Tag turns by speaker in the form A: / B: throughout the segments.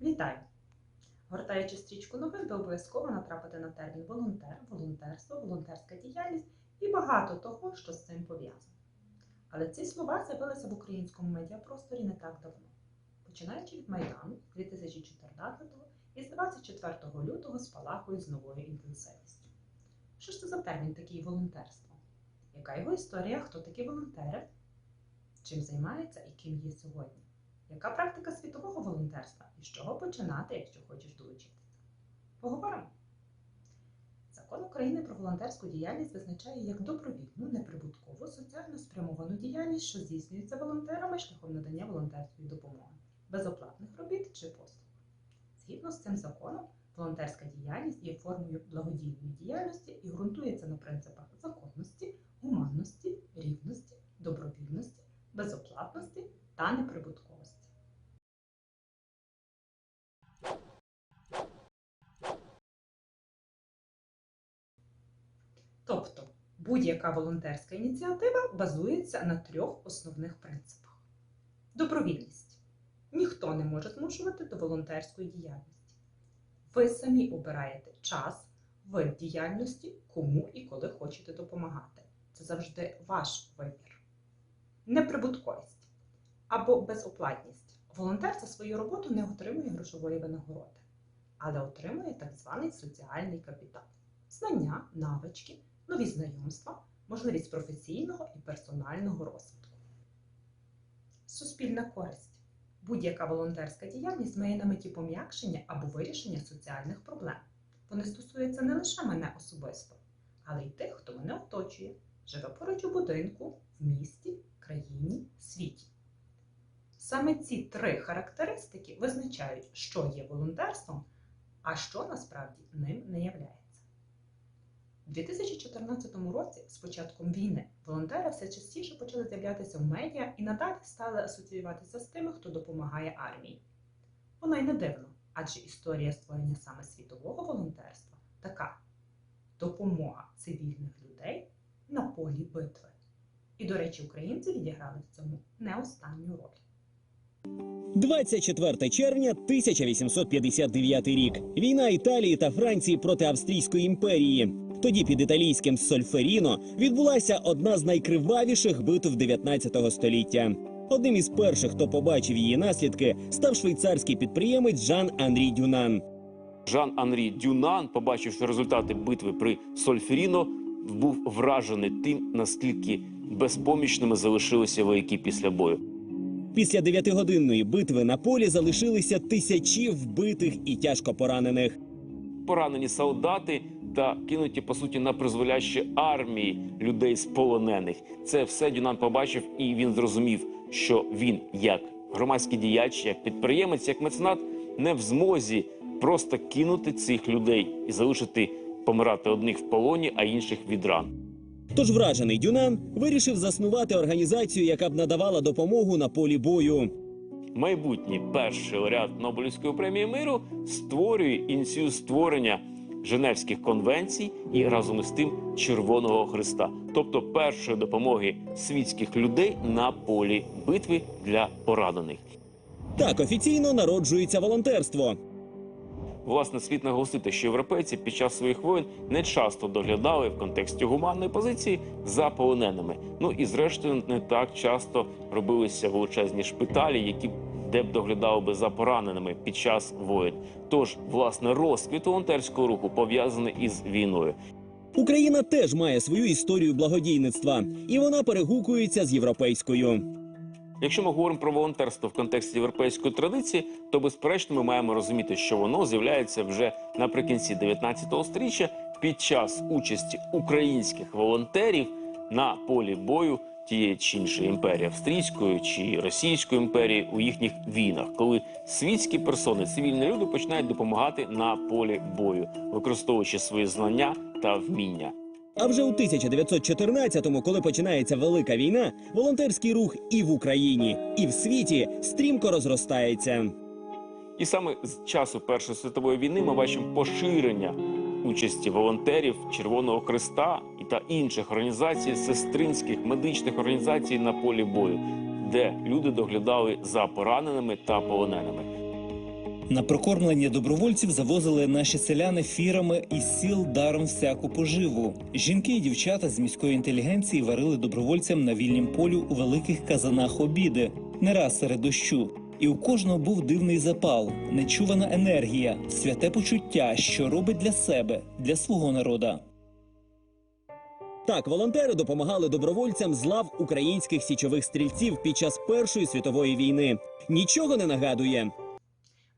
A: Вітаю! Гортаючи стрічку новин, ви обов'язково натрапите на термін волонтер, волонтерство, волонтерська діяльність і багато того, що з цим пов'язано. Але ці слова з'явилися в українському медіапросторі не так давно, починаючи від Майдану 2014-го і з 24 лютого спалахує з новою інтенсивністю. Що ж це за термін такий волонтерство? Яка його історія, хто такі волонтери? Чим займаються і ким є сьогодні? Яка практика світового волонтерства і з чого починати, якщо хочеш долучитися? Поговоримо. Закон України про волонтерську діяльність визначає як добровільну, неприбуткову, соціально спрямовану діяльність, що здійснюється волонтерами шляхом надання волонтерської допомоги, безоплатних робіт чи послуг. Згідно з цим законом, волонтерська діяльність є формою благодійної діяльності і ґрунтується на принципах законності, гуманності, рівності, добровільності, безоплатності та неприбутковості. Тобто будь-яка волонтерська ініціатива базується на трьох основних принципах: добровільність. Ніхто не може змушувати до волонтерської діяльності. Ви самі обираєте час, вид діяльності, кому і коли хочете допомагати. Це завжди ваш вибір. Неприбутковість або безоплатність. Волонтер за свою роботу не отримує грошової винагороди, але отримує так званий соціальний капітал знання, навички, нові знайомства, можливість професійного і персонального розвитку. Суспільна користь. Будь-яка волонтерська діяльність має на меті пом'якшення або вирішення соціальних проблем. Вони стосуються не лише мене особисто, але й тих, хто мене оточує, живе поруч у будинку, в місті, країні, світі. Саме ці три характеристики визначають, що є волонтерством, а що насправді ним не являється. У 2014 році, з початком війни, волонтери все частіше почали з'являтися в медіа і надалі стали асоціюватися з тими, хто допомагає армії. Воно й не дивно, адже історія створення саме світового волонтерства така допомога цивільних людей на полі битви. І, до речі, українці відіграли в цьому не останню роль.
B: 24 червня 1859 рік. Війна Італії та Франції проти Австрійської імперії. Тоді під італійським Сольферіно відбулася одна з найкривавіших битв 19 століття. Одним із перших, хто побачив її наслідки, став швейцарський підприємець Жан Анрі Дюнан.
C: Жан Анрі Дюнан, побачивши результати битви при Сольферіно, був вражений тим, наскільки безпомічними залишилися вояки після бою.
B: Після дев'ятигодинної битви на полі залишилися тисячі вбитих і тяжко поранених.
C: Поранені солдати та кинуті по суті на призволяще армії людей з полонених. Це все Дюнан побачив, і він зрозумів, що він, як громадський діяч, як підприємець, як меценат, не в змозі просто кинути цих людей і залишити помирати одних в полоні, а інших від ран.
B: Тож вражений Дюнан вирішив заснувати організацію, яка б надавала допомогу на полі бою.
C: майбутній перший лауреат Нобелівської премії миру створює ініціює створення Женевських конвенцій і разом із тим Червоного Христа, тобто першої допомоги світських людей на полі битви для поранених.
B: Так офіційно народжується волонтерство.
C: Власне, слід наголосити, що європейці під час своїх воєн не часто доглядали в контексті гуманної позиції за полоненими. Ну і зрештою не так часто робилися величезні шпиталі, які де б доглядали би за пораненими під час воєн. Тож, власне, розквіт волонтерського руху пов'язаний із війною.
B: Україна теж має свою історію благодійництва, і вона перегукується з європейською.
C: Якщо ми говоримо про волонтерство в контексті європейської традиції, то безперечно ми маємо розуміти, що воно з'являється вже наприкінці 19 століття під час участі українських волонтерів на полі бою тієї чи іншої імперії австрійської чи російської імперії у їхніх війнах, коли світські персони, цивільні люди починають допомагати на полі бою, використовуючи свої знання та вміння.
B: А вже у 1914-му, коли починається велика війна, волонтерський рух і в Україні, і в світі стрімко розростається.
C: І саме з часу Першої світової війни ми бачимо поширення участі волонтерів Червоного Христа і та інших організацій, сестринських медичних організацій на полі бою, де люди доглядали за пораненими та полоненими.
D: На прокормлення добровольців завозили наші селяни фірами із сіл даром всяку поживу. Жінки і дівчата з міської інтелігенції варили добровольцям на вільнім полю у великих казанах обіди, не раз серед дощу. І у кожного був дивний запал, нечувана енергія, святе почуття, що робить для себе, для свого народа.
B: Так, волонтери допомагали добровольцям з лав українських січових стрільців під час Першої світової війни. Нічого не нагадує.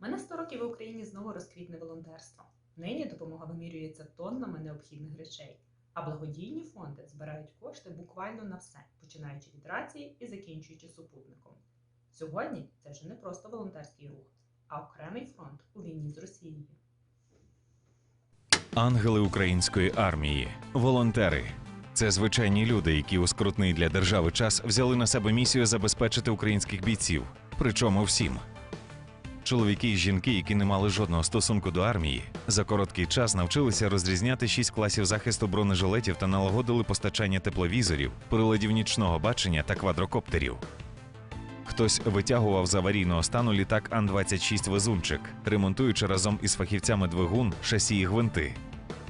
A: Мене 100 років в Україні знову розквітне волонтерство. Нині допомога вимірюється тоннами необхідних речей, а благодійні фонди збирають кошти буквально на все, починаючи від рації і закінчуючи супутником. Сьогодні це вже не просто волонтерський рух, а окремий фронт у війні з Росією.
E: Ангели української армії, волонтери. Це звичайні люди, які у скрутний для держави час взяли на себе місію забезпечити українських бійців. Причому всім. Чоловіки і жінки, які не мали жодного стосунку до армії, за короткий час навчилися розрізняти шість класів захисту бронежилетів та налагодили постачання тепловізорів, приладів нічного бачення та квадрокоптерів. Хтось витягував з аварійного стану літак Ан-26 Везунчик, ремонтуючи разом із фахівцями двигун, шасі і гвинти.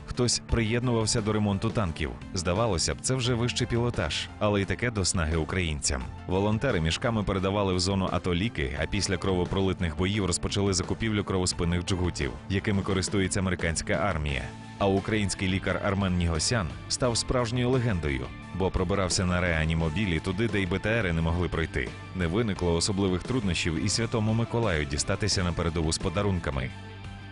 E: Хтось приєднувався до ремонту танків. Здавалося б, це вже вищий пілотаж, але й таке до снаги українцям. Волонтери мішками передавали в зону АТО ліки, а після кровопролитних боїв розпочали закупівлю кровоспинних джгутів, якими користується американська армія. А український лікар Армен Нігосян став справжньою легендою, бо пробирався на реанімобілі туди, де й БТРи не могли пройти. Не виникло особливих труднощів і святому Миколаю дістатися на передову з подарунками.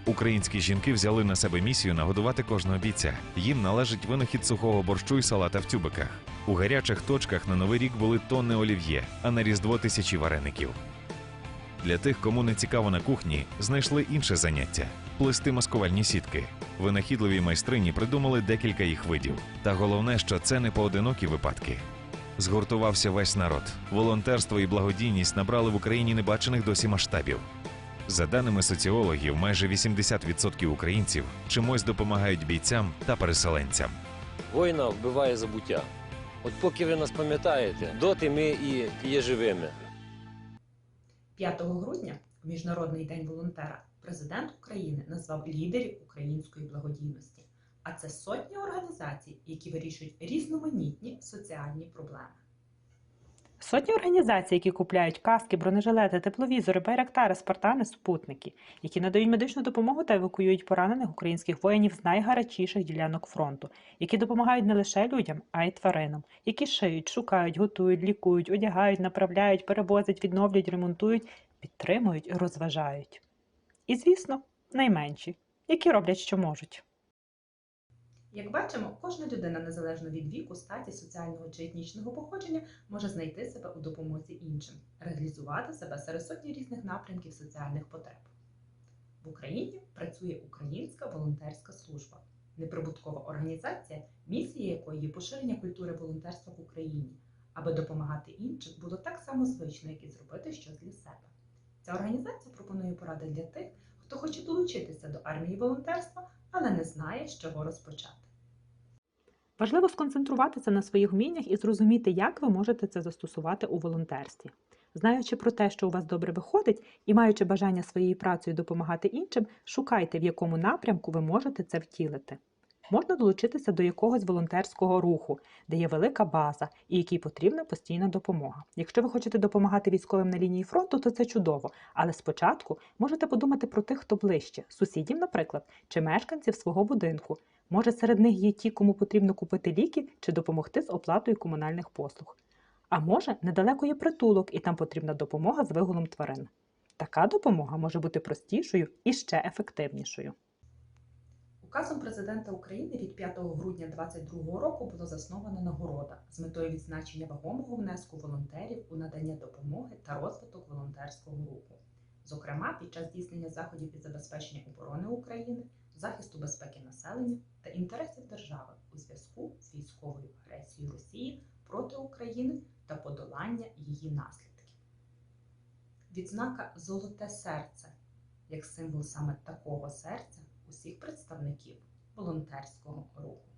E: Українські жінки взяли на себе місію нагодувати кожного бійця. Їм належить винахід сухого борщу і салата в тюбиках. У гарячих точках на новий рік були тонни олів'є, а на різдво тисячі вареників. Для тих, кому не цікаво на кухні, знайшли інше заняття плести маскувальні сітки. Винахідливі майстрині придумали декілька їх видів. Та головне, що це не поодинокі випадки. Згуртувався весь народ. Волонтерство і благодійність набрали в Україні небачених досі масштабів. За даними соціологів, майже 80% українців чимось допомагають бійцям та переселенцям.
F: Війна вбиває забуття. От поки ви нас пам'ятаєте, доти ми і є живими.
A: 5 грудня, в Міжнародний день волонтера, президент України назвав лідерів української благодійності. А це сотні організацій, які вирішують різноманітні соціальні проблеми.
G: Сотні організацій, які купляють каски, бронежилети, тепловізори, байрактари, спартани, супутники, які надають медичну допомогу та евакуюють поранених українських воїнів з найгарячіших ділянок фронту, які допомагають не лише людям, а й тваринам, які шиють, шукають, готують, лікують, одягають, направляють, перевозять, відновлюють, ремонтують, підтримують розважають. І, звісно, найменші, які роблять, що можуть.
A: Як бачимо, кожна людина, незалежно від віку, статі, соціального чи етнічного походження, може знайти себе у допомозі іншим, реалізувати себе серед сотні різних напрямків соціальних потреб. В Україні працює Українська волонтерська служба, неприбуткова організація, місія якої є поширення культури волонтерства в Україні, аби допомагати іншим було так само звично, як і зробити щось для себе. Ця організація пропонує поради для тих, хто хоче долучитися до армії волонтерства, але не знає, з чого розпочати.
G: Важливо сконцентруватися на своїх вміннях і зрозуміти, як ви можете це застосувати у волонтерстві. Знаючи про те, що у вас добре виходить, і маючи бажання своєю працею допомагати іншим, шукайте, в якому напрямку ви можете це втілити. Можна долучитися до якогось волонтерського руху, де є велика база і якій потрібна постійна допомога. Якщо ви хочете допомагати військовим на лінії фронту, то це чудово. Але спочатку можете подумати про тих, хто ближче, сусідів, наприклад, чи мешканців свого будинку. Може, серед них є ті, кому потрібно купити ліки чи допомогти з оплатою комунальних послуг. А може, недалеко є притулок, і там потрібна допомога з вигулом тварин. Така допомога може бути простішою і ще ефективнішою.
A: Указом президента України від 5 грудня 2022 року було заснована нагорода з метою відзначення вагомого внеску волонтерів у надання допомоги та розвиток волонтерського руху. Зокрема, під час здійснення заходів із забезпечення оборони України, захисту безпеки населення та інтересів держави у зв'язку з військовою агресією Росії проти України та подолання її наслідків. Відзнака Золоте серце як символ саме такого серця усіх представників волонтерського руху.